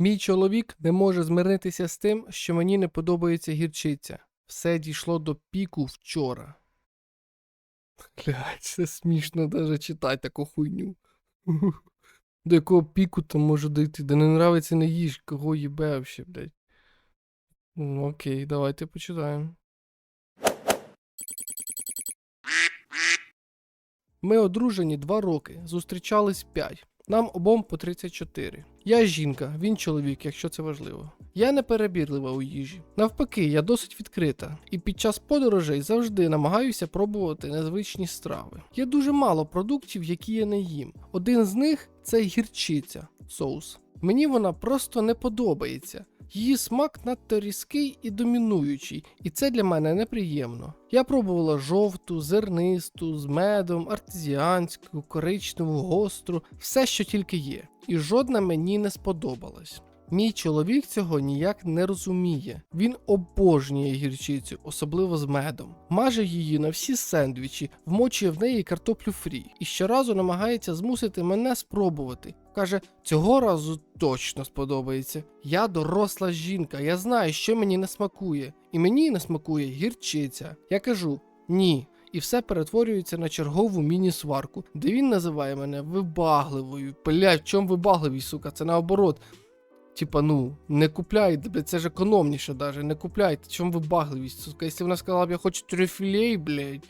Мій чоловік не може змиритися з тим, що мені не подобається гірчиця. Все дійшло до піку вчора. Блять, це смішно даже читати таку хуйню. До якого піку там може дійти? Да не нравиться не їж, кого їбе вообще, блядь. Ну, окей, давайте почитаємо. Ми одружені два роки, зустрічались 5. Нам обом по 34. Я жінка, він чоловік, якщо це важливо. Я не перебірлива у їжі. Навпаки, я досить відкрита, і під час подорожей завжди намагаюся пробувати незвичні страви. Є дуже мало продуктів, які я не їм. Один з них це гірчиця, соус. Мені вона просто не подобається. Її смак надто різкий і домінуючий, і це для мене неприємно. Я пробувала жовту, зернисту, з медом, артезіанську, коричневу, гостру, все, що тільки є, і жодна мені не сподобалась. Мій чоловік цього ніяк не розуміє. Він обожнює гірчицю, особливо з медом. Маже її на всі сендвічі, вмочує в неї картоплю фрі і щоразу намагається змусити мене спробувати. Каже, цього разу точно сподобається. Я доросла жінка, я знаю, що мені не смакує. І мені не смакує гірчиця. Я кажу ні. І все перетворюється на чергову міні-сварку, де він називає мене вибагливою. Блять, в чому вибагливість, сука? Це наоборот. Типа, ну, не купляйте, блядь, це ж економніше даже, не купляйте. Чому вибагливість, сука? Якщо вона сказала б, я хочу трюфілей, блядь.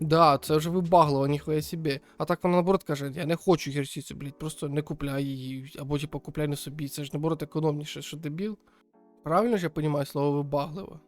Да, це вже вибагливо, ніхуя собі. А так вона наоборот каже, я не хочу гірчицю, блядь, просто не купляй її. Або типа купляй на собі. Це ж наоборот економніше, що дебіл. Правильно ж я розумію слово вибагливо?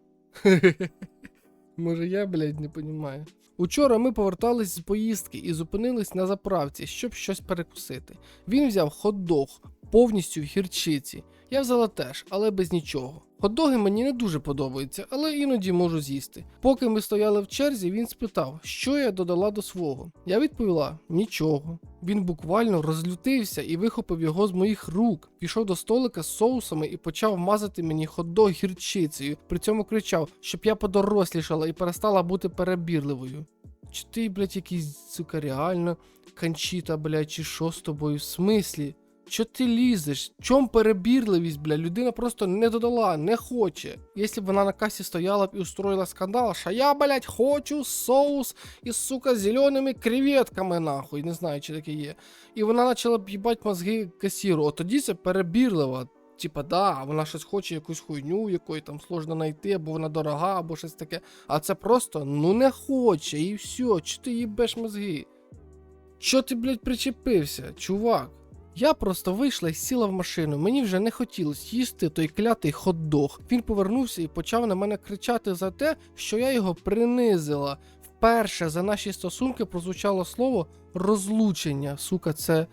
Може я, блядь, не розумію. Учора ми повертались з поїздки і зупинились на заправці, щоб щось перекусити. Він взяв хот-дог повністю в гірчиці. Я взяла теж, але без нічого. Хот-доги мені не дуже подобаються, але іноді можу з'їсти. Поки ми стояли в черзі, він спитав, що я додала до свого. Я відповіла нічого. Він буквально розлютився і вихопив його з моїх рук. Пішов до столика з соусами і почав мазати мені хот-дог гірчицею. При цьому кричав, щоб я подорослішала і перестала бути перебірливою. Чи ти, блядь, якийсь, сука, реально канчіта, блядь, чи що з тобою? В смислі? Що ти лізеш? Чом перебірливість, бля? Людина просто не додала, не хоче. Якщо б вона на касі стояла б і устроїла скандал, що я, блядь, хочу соус із, сука, зеленими креветками, нахуй, не знаю, чи таке є. І вона почала б їбать мозги касіру. От тоді це перебірлива. Типа, да, вона щось хоче якусь хуйню, якої там сложно знайти, або вона дорога, або щось таке. А це просто ну не хоче, і все, чи ти їбеш мозги? Чо ти, блядь, причепився, чувак? Я просто вийшла і сіла в машину. Мені вже не хотілося їсти той клятий хот-дог. Він повернувся і почав на мене кричати за те, що я його принизила. Вперше за наші стосунки прозвучало слово розлучення. Сука, це.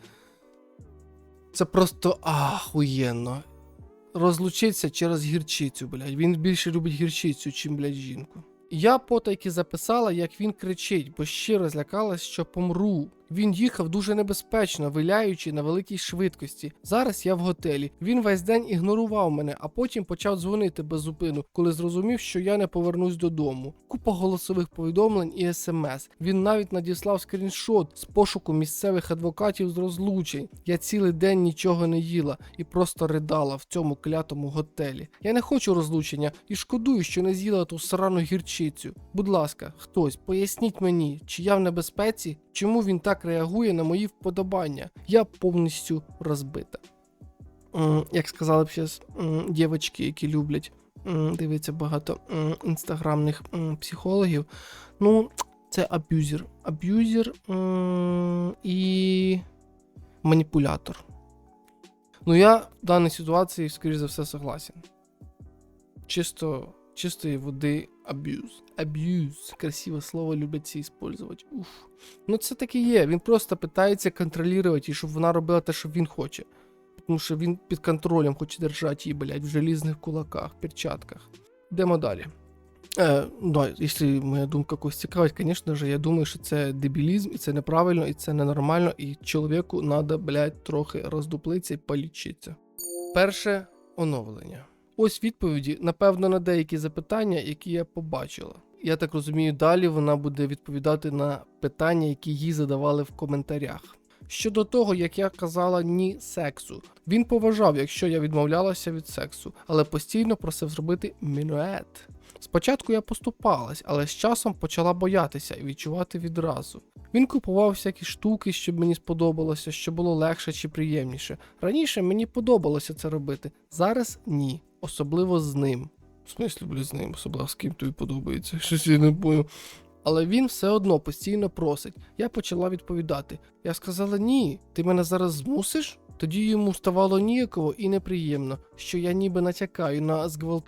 Це просто ахуєнно. Розлучиться через гірчицю, блядь. Він більше любить гірчицю, чим, блядь, жінку. Я потайки записала, як він кричить, бо щиро злякалась, що помру. Він їхав дуже небезпечно, виляючи на великій швидкості. Зараз я в готелі. Він весь день ігнорував мене, а потім почав дзвонити без зупину, коли зрозумів, що я не повернусь додому. Купа голосових повідомлень і смс. Він навіть надіслав скріншот з пошуку місцевих адвокатів з розлучень. Я цілий день нічого не їла і просто ридала в цьому клятому готелі. Я не хочу розлучення і шкодую, що не з'їла ту срану гірчицю. Будь ласка, хтось, поясніть мені, чи я в небезпеці, чому він так реагує на мої вподобання. Я повністю розбита. Як сказали б зараз дівчатки, які люблять м, дивиться багато інстаграмних психологів. Ну, це аб'юзер. Аб'юзер і маніпулятор. Ну, я в даній ситуації, скоріш за все, согласен. Чисто, чистої води аб'юз. Аб'юз. Красиве слово люблять ці использувати. Уф. Ну, це так і є. Він просто питається контролювати, і щоб вона робила те, що він хоче. Тому що він під контролем хоче держати її, блядь, в желізних кулаках, перчатках. Йдемо далі. Е, да, якщо моя думка когось цікавить, звісно ж, я думаю, що це дебілізм, і це неправильно, і це ненормально, і чоловіку треба, блядь, трохи роздуплитися і полічитися. Перше оновлення. Ось відповіді, напевно, на деякі запитання, які я побачила. Я так розумію, далі вона буде відповідати на питання, які їй задавали в коментарях. щодо того, як я казала ні сексу. Він поважав, якщо я відмовлялася від сексу, але постійно просив зробити мінует. Спочатку я поступалась, але з часом почала боятися і відчувати відразу. Він купував всякі штуки, щоб мені сподобалося, що було легше чи приємніше. Раніше мені подобалося це робити, зараз ні, особливо з ним. В смислі, блядь, з ним, особливо з ким тобі подобається, щось я не бою. Але він все одно постійно просить. Я почала відповідати. Я сказала: ні, ти мене зараз змусиш? Тоді йому ставало ніяково і неприємно, що я ніби натякаю на зґвалт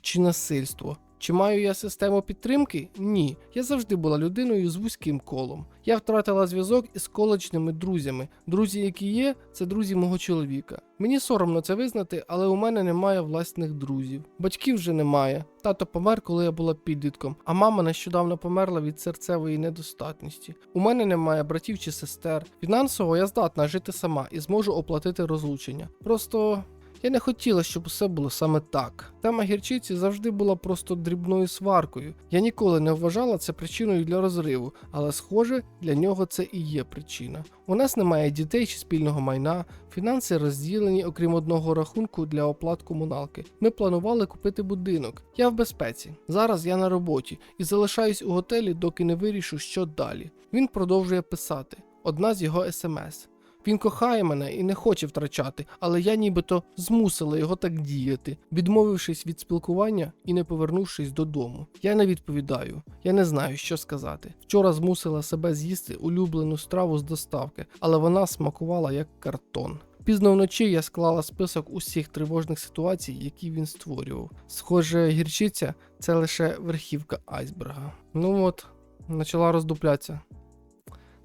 чи насильство. Чи маю я систему підтримки? Ні. Я завжди була людиною з вузьким колом. Я втратила зв'язок із коледжними друзями. Друзі, які є, це друзі мого чоловіка. Мені соромно це визнати, але у мене немає власних друзів. Батьків вже немає. Тато помер, коли я була підлітком, а мама нещодавно померла від серцевої недостатності. У мене немає братів чи сестер. Фінансово я здатна жити сама і зможу оплатити розлучення. Просто я не хотіла, щоб усе було саме так. Тема гірчиці завжди була просто дрібною сваркою. Я ніколи не вважала це причиною для розриву, але схоже, для нього це і є причина. У нас немає дітей чи спільного майна, фінанси розділені, окрім одного рахунку для оплат комуналки. Ми планували купити будинок. Я в безпеці. Зараз я на роботі і залишаюсь у готелі, доки не вирішу, що далі. Він продовжує писати. Одна з його смс. Він кохає мене і не хоче втрачати, але я нібито змусила його так діяти, відмовившись від спілкування і не повернувшись додому. Я не відповідаю, я не знаю, що сказати. Вчора змусила себе з'їсти улюблену страву з доставки, але вона смакувала як картон. Пізно вночі я склала список усіх тривожних ситуацій, які він створював. Схоже, гірчиця це лише верхівка айсберга. Ну от, почала роздуплятися.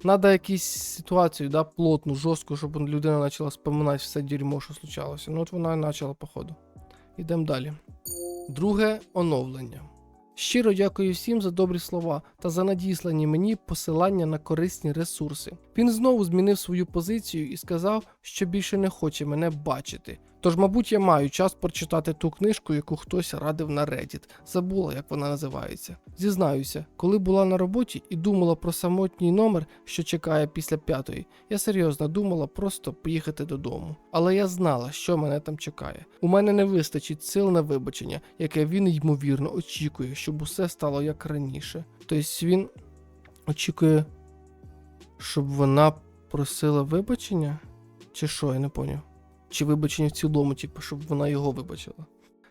Надо якусь ситуацію, да, плотну, жорстку, щоб людина почала споминати все дерьмо, що случалося. Ну от вона і почала, походу. Ідемо далі. Друге оновлення. Щиро дякую всім за добрі слова та за надіслані мені посилання на корисні ресурси. Він знову змінив свою позицію і сказав, що більше не хоче мене бачити. Тож, мабуть, я маю час прочитати ту книжку, яку хтось радив на Reddit. Забула, як вона називається. Зізнаюся, коли була на роботі і думала про самотній номер, що чекає після п'ятої, я серйозно думала просто поїхати додому. Але я знала, що мене там чекає. У мене не вистачить сил на вибачення, яке він ймовірно очікує, щоб усе стало як раніше. Тобто він очікує, щоб вона просила вибачення? Чи що, я не поняв. Чи вибачення в цілому, типу, щоб вона його вибачила.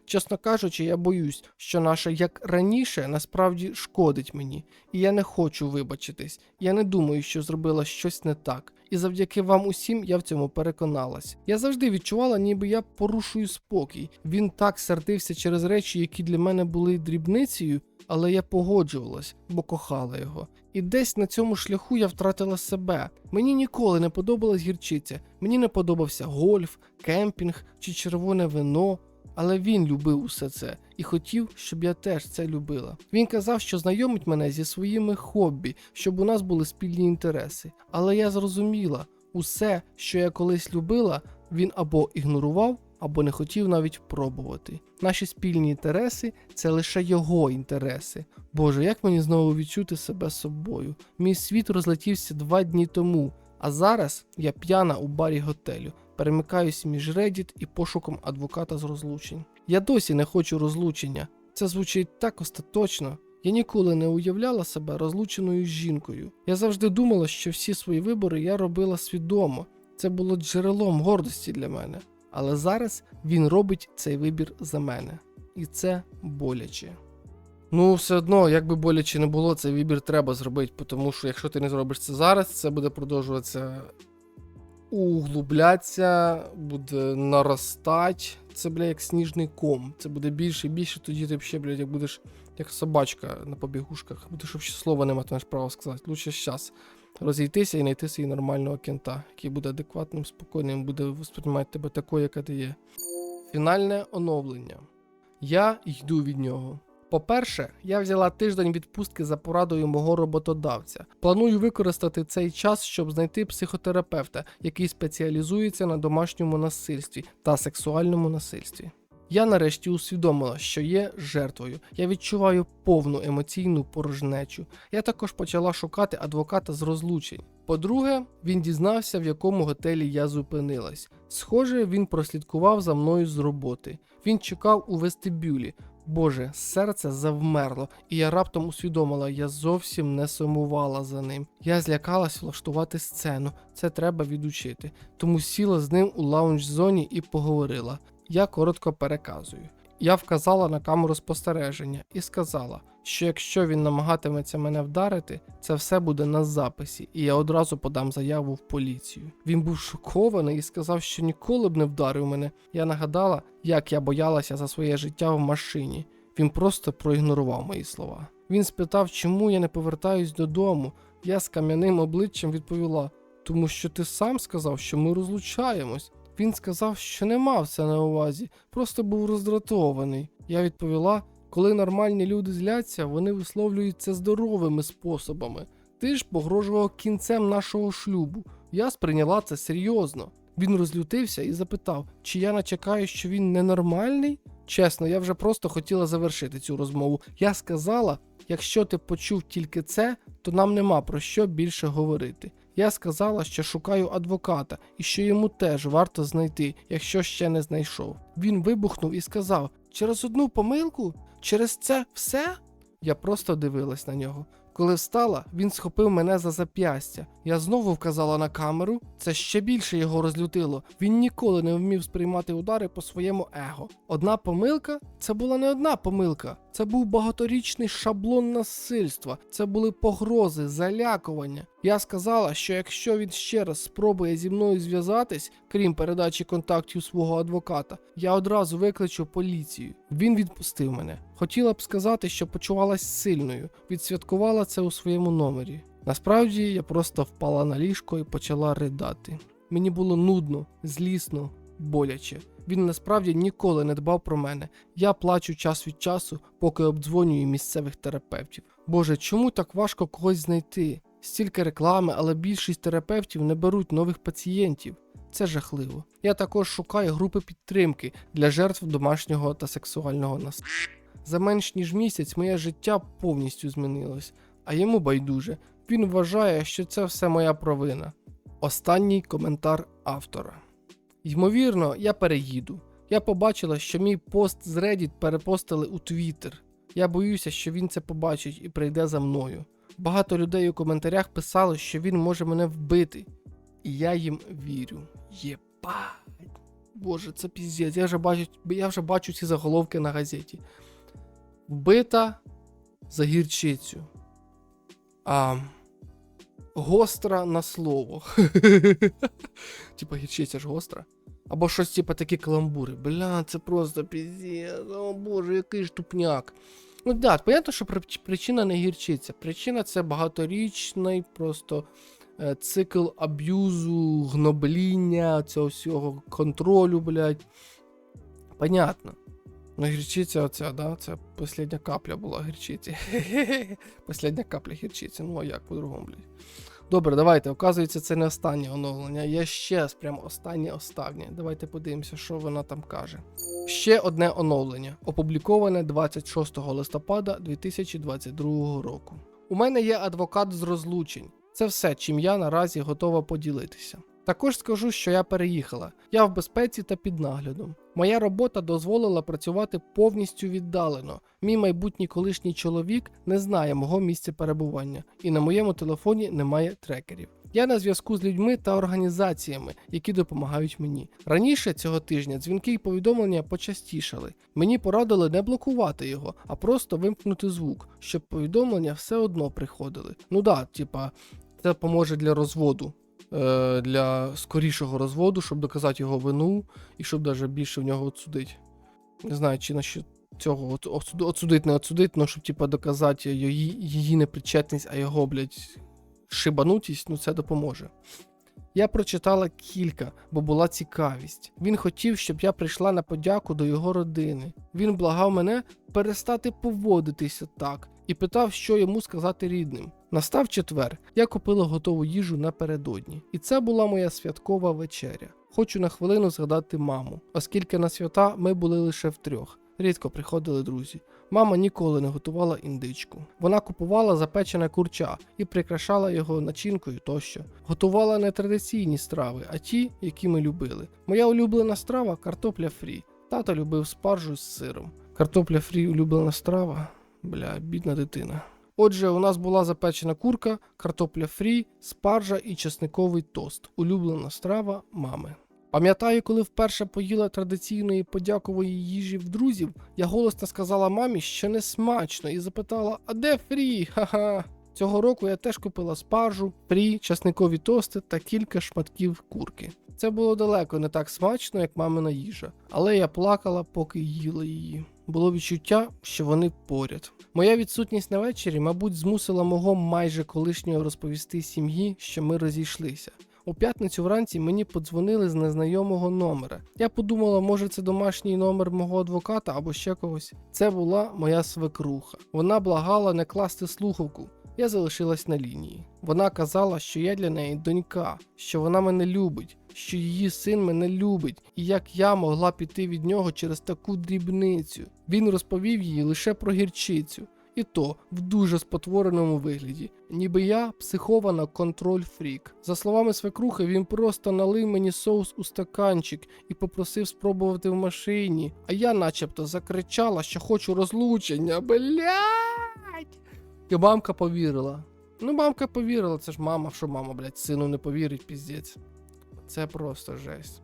Чесно кажучи, я боюсь, що наше як раніше насправді шкодить мені, і я не хочу вибачитись. Я не думаю, що зробила щось не так. І завдяки вам усім я в цьому переконалась. Я завжди відчувала, ніби я порушую спокій. Він так сердився через речі, які для мене були дрібницею, але я погоджувалась, бо кохала його. І десь на цьому шляху я втратила себе. Мені ніколи не подобалась гірчиця, мені не подобався гольф, кемпінг чи червоне вино. Але він любив усе це і хотів, щоб я теж це любила. Він казав, що знайомить мене зі своїми хобі, щоб у нас були спільні інтереси. Але я зрозуміла, усе, що я колись любила, він або ігнорував, або не хотів навіть пробувати. Наші спільні інтереси це лише його інтереси. Боже, як мені знову відчути себе собою? Мій світ розлетівся два дні тому, а зараз я п'яна у барі готелю перемикаюсь між Reddit і пошуком адвоката з розлучень. Я досі не хочу розлучення. Це звучить так остаточно. Я ніколи не уявляла себе розлученою жінкою. Я завжди думала, що всі свої вибори я робила свідомо. Це було джерелом гордості для мене. Але зараз він робить цей вибір за мене. І це боляче. Ну, все одно, як би боляче не було, цей вибір треба зробити, тому що якщо ти не зробиш це зараз, це буде продовжуватися углублятися, буде наростати. Це, бля, як сніжний ком. Це буде більше і більше, тоді ти ще, блядь, як будеш як собачка на побігушках. Будеш взагалі слова не матимеш права сказати. Лучше зараз розійтися і знайти свій нормального кента, який буде адекватним, спокійним, буде сприймати тебе такою, яка ти є. Фінальне оновлення. Я йду від нього. По-перше, я взяла тиждень відпустки за порадою мого роботодавця. Планую використати цей час, щоб знайти психотерапевта, який спеціалізується на домашньому насильстві та сексуальному насильстві. Я нарешті усвідомила, що є жертвою. Я відчуваю повну емоційну порожнечу. Я також почала шукати адвоката з розлучень. По-друге, він дізнався, в якому готелі я зупинилась. Схоже, він прослідкував за мною з роботи. Він чекав у вестибюлі. Боже, серце завмерло, і я раптом усвідомила, я зовсім не сумувала за ним. Я злякалась влаштувати сцену, це треба відучити. Тому сіла з ним у лаунж-зоні і поговорила. Я коротко переказую. Я вказала на камеру спостереження і сказала, що якщо він намагатиметься мене вдарити, це все буде на записі, і я одразу подам заяву в поліцію. Він був шокований і сказав, що ніколи б не вдарив мене. Я нагадала, як я боялася за своє життя в машині. Він просто проігнорував мої слова. Він спитав, чому я не повертаюсь додому. Я з кам'яним обличчям відповіла: тому що ти сам сказав, що ми розлучаємось. Він сказав, що не мав це на увазі, просто був роздратований. Я відповіла, коли нормальні люди зляться, вони висловлюють це здоровими способами. Ти ж погрожував кінцем нашого шлюбу. Я сприйняла це серйозно. Він розлютився і запитав, чи я начекаю, що він ненормальний? Чесно, я вже просто хотіла завершити цю розмову. Я сказала: якщо ти почув тільки це, то нам нема про що більше говорити. Я сказала, що шукаю адвоката і що йому теж варто знайти, якщо ще не знайшов. Він вибухнув і сказав: через одну помилку? Через це все? Я просто дивилась на нього. Коли встала, він схопив мене за зап'ястя. Я знову вказала на камеру. Це ще більше його розлютило. Він ніколи не вмів сприймати удари по своєму его. Одна помилка це була не одна помилка. Це був багаторічний шаблон насильства. Це були погрози, залякування. Я сказала, що якщо він ще раз спробує зі мною зв'язатись, крім передачі контактів свого адвоката, я одразу викличу поліцію. Він відпустив мене. Хотіла б сказати, що почувалась сильною, відсвяткувала це у своєму номері. Насправді я просто впала на ліжко і почала ридати. Мені було нудно, злісно, боляче. Він насправді ніколи не дбав про мене. Я плачу час від часу, поки обдзвонюю місцевих терапевтів. Боже, чому так важко когось знайти? Стільки реклами, але більшість терапевтів не беруть нових пацієнтів. Це жахливо. Я також шукаю групи підтримки для жертв домашнього та сексуального насильства. За менш ніж місяць моє життя повністю змінилось, а йому байдуже. Він вважає, що це все моя провина. Останній коментар автора. Ймовірно, я переїду. Я побачила, що мій пост з Reddit перепостили у Twitter. Я боюся, що він це побачить і прийде за мною. Багато людей у коментарях писали, що він може мене вбити. І я їм вірю. Єбать. Боже, це піздець. Я вже бачу, я вже бачу ці заголовки на газеті. Вбита за гірчицю. А, гостра на слово. типа гірчиця ж гостра. Або щось, типа такі каламбури. Бля, це просто піздець. О боже, який ж тупняк. Ну да, понятно, що причина не гірчиця. Причина це багаторічний просто е, цикл аб'юзу, гнобління, цього всього контролю, блядь. Понятно. Ну, гірчиця оця, да, це остання капля була гірчиці. Остання капля гірчиці, ну а як по-другому, блядь. Добре, давайте. Оказується, це не останнє оновлення. Є ще прям останнє останнє. Давайте подивимося, що вона там каже. Ще одне оновлення, опубліковане 26 листопада 2022 року. У мене є адвокат з розлучень. Це все, чим я наразі готова поділитися. Також скажу, що я переїхала. Я в безпеці та під наглядом. Моя робота дозволила працювати повністю віддалено. Мій майбутній колишній чоловік не знає мого місця перебування, і на моєму телефоні немає трекерів. Я на зв'язку з людьми та організаціями, які допомагають мені. Раніше цього тижня дзвінки і повідомлення почастішали. Мені порадили не блокувати його, а просто вимкнути звук, щоб повідомлення все одно приходили. Ну да, типа, це поможе для розводу. Е, Для скорішого розводу, щоб доказати його вину і щоб навіть більше в нього отсудити. Не знаю, чи насчет цього от, отсудить, не отсудить, але щоб типа доказати її, її непричетність, а його, блядь, шибанутість, ну це допоможе. Я прочитала кілька, бо була цікавість. Він хотів, щоб я прийшла на подяку до його родини. Він благав мене перестати поводитися так і питав, що йому сказати рідним. Настав четвер, я купила готову їжу напередодні, і це була моя святкова вечеря. Хочу на хвилину згадати маму, оскільки на свята ми були лише втрьох. Рідко приходили друзі. Мама ніколи не готувала індичку. Вона купувала запечене курча і прикрашала його начинкою тощо. Готувала не традиційні страви, а ті, які ми любили. Моя улюблена страва картопля фрі. Тато любив спаржу з сиром. Картопля фрі улюблена страва. Бля, бідна дитина. Отже, у нас була запечена курка, картопля фрі, спаржа і чесниковий тост. Улюблена страва мами. Пам'ятаю, коли вперше поїла традиційної подякової їжі в друзів, я голосно сказала мамі, що не смачно, і запитала: А де фрі? Ха-ха. Цього року я теж купила спаржу, фрі, часникові тости та кілька шматків курки. Це було далеко не так смачно, як мамина їжа, але я плакала, поки їла її. Було відчуття, що вони поряд. Моя відсутність на вечері, мабуть, змусила мого майже колишнього розповісти сім'ї, що ми розійшлися. У п'ятницю вранці мені подзвонили з незнайомого номера. Я подумала, може це домашній номер мого адвоката або ще когось. Це була моя свекруха. Вона благала не класти слухавку. Я залишилась на лінії. Вона казала, що я для неї донька, що вона мене любить, що її син мене любить, і як я могла піти від нього через таку дрібницю. Він розповів їй лише про гірчицю, і то в дуже спотвореному вигляді, ніби я психована контроль фрік. За словами свекрухи, він просто налив мені соус у стаканчик і попросив спробувати в машині. А я, начебто, закричала, що хочу розлучення. Блять! І мамка повірила. Ну, мамка повірила, це ж мама, що мама, блядь, сину не повірить, піздець. Це просто жесть.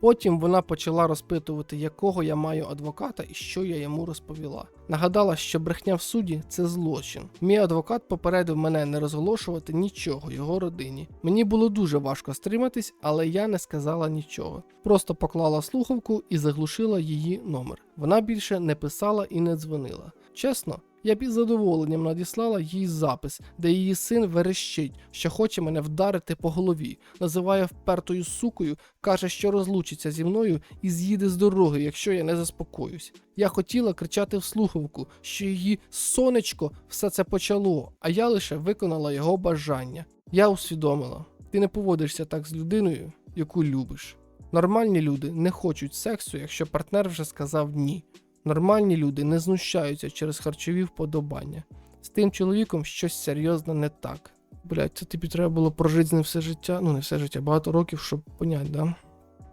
Потім вона почала розпитувати, якого я маю адвоката і що я йому розповіла. Нагадала, що брехня в суді це злочин. Мій адвокат попередив мене не розголошувати нічого його родині. Мені було дуже важко стриматись, але я не сказала нічого. Просто поклала слухавку і заглушила її номер. Вона більше не писала і не дзвонила. Чесно, я із задоволенням надіслала їй запис, де її син верещить, що хоче мене вдарити по голові, називає впертою сукою, каже, що розлучиться зі мною і з'їде з дороги, якщо я не заспокоюсь. Я хотіла кричати в слухавку, що її сонечко все це почало, а я лише виконала його бажання. Я усвідомила, ти не поводишся так з людиною, яку любиш. Нормальні люди не хочуть сексу, якщо партнер вже сказав ні. Нормальні люди не знущаються через харчові вподобання. З тим чоловіком щось серйозно не так. Блять, це тобі треба було прожити з ним все життя, ну не все життя, багато років, щоб понять, да?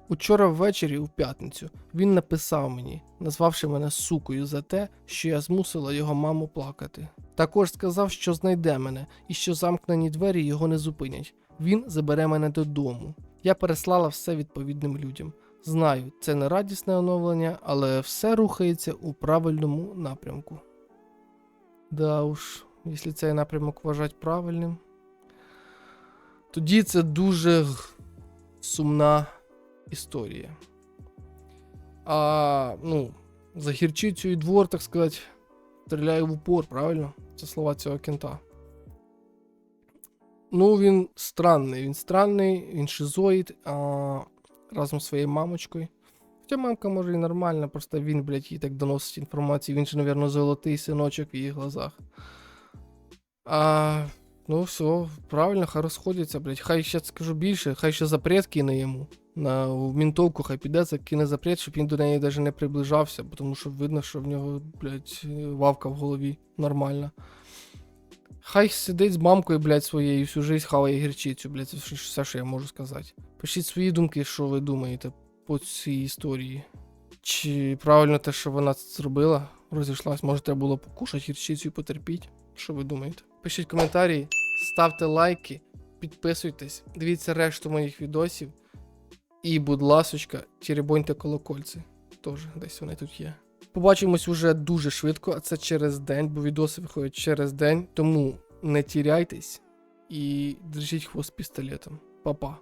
Учора ввечері, у п'ятницю, він написав мені, назвавши мене сукою за те, що я змусила його маму плакати. Також сказав, що знайде мене і що замкнені двері його не зупинять. Він забере мене додому. Я переслала все відповідним людям. Знаю, це не радісне оновлення, але все рухається у правильному напрямку. Да уж, якщо цей напрямок вважати правильним, тоді це дуже сумна історія. А, ну, за гірчицю і двор, так сказати, стріляє в упор, правильно? Це слова цього кента. Ну, він странний, він странний, він шизоїд. А, разом з своєю мамочкою. Хоча мамка може і нормальна, просто він, блядь, їй так доносить інформацію. Він же, напевно, золотий синочок в її глазах. А, ну все, правильно, хай розходяться, блядь. Хай ще скажу більше, хай ще запрет кине йому. На мінтовку хай піде, це кине запрет, щоб він до неї навіть не приближався, тому що видно, що в нього, блядь, вавка в голові нормальна. Хай сидить з мамкою, блядь, своєю всю жизнь хаває гірчицю, блядь, це все, що я можу сказати. Пишіть свої думки, що ви думаєте по цій історії. Чи правильно те, що вона це зробила, розійшлась, може треба було покушати гірчицю і потерпіть? Що ви думаєте? Пишіть коментарі, ставте лайки, підписуйтесь, дивіться решту моїх відосів. І, будь ласочка, черебоньте колокольці. Теж десь вони тут є. Побачимось уже дуже швидко, а це через день, бо відоси виходять через день. Тому не тіряйтесь і держіть хвост пістолетом. Па-па.